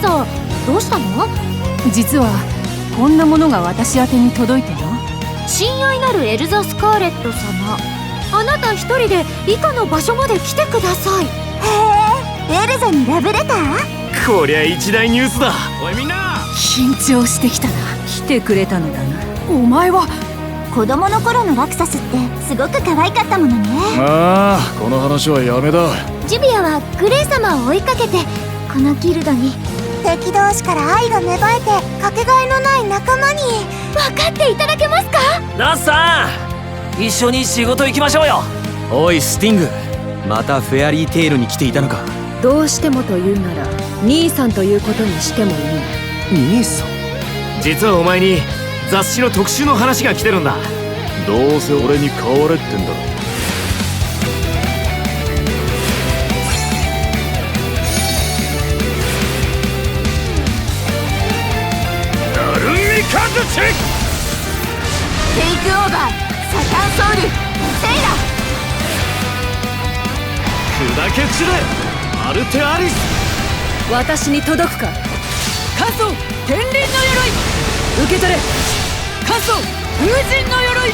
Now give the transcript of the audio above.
たの？実はこんなものが私宛てに届いてな親愛なるエルザ・スカーレット様。あなた一人で以下の場所まで来てください。へえエルザにラブレター？こりゃ一大ニュースだ。おいみんな。緊張してきたな。来てくれたのだな。お前は？子供の頃のラクサスってすごく可愛かったものね。ああこの話はやめだ。ジビアはグレイ様を追いかけてこのギルドに敵同士から愛が芽生えてかけがえのない仲間に分かっていただけますか？ナスさん一緒に仕事行きましょうよ。おいスティング。またフェアリーテイルに来ていたのか。どうしてもというなら兄さんということにしてもいい。兄さん？実はお前に雑誌の特集の話が来てるんだ。どうせ俺に変われってんだろチテイクオーバーサタンソウルセイラ。砕け散れアルテアリス。私に届くか。関東天輪の鎧。受け取れ。関東風神の鎧